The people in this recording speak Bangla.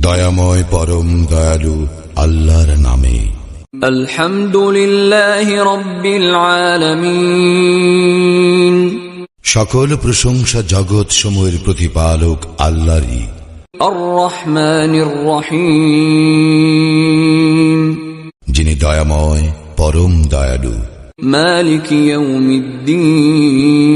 দয়াময় পরম দয়ালু আল্লাহর নামে। আলহামদুলিল্লাহ রব্বিল আলামিন। সকল প্রশংসা জগৎ সময়ের প্রতিপালক আল্লাহরই। যিনি দয়াময় পরম দয়ালু। মালিক ইয়ৌমিদ্দিন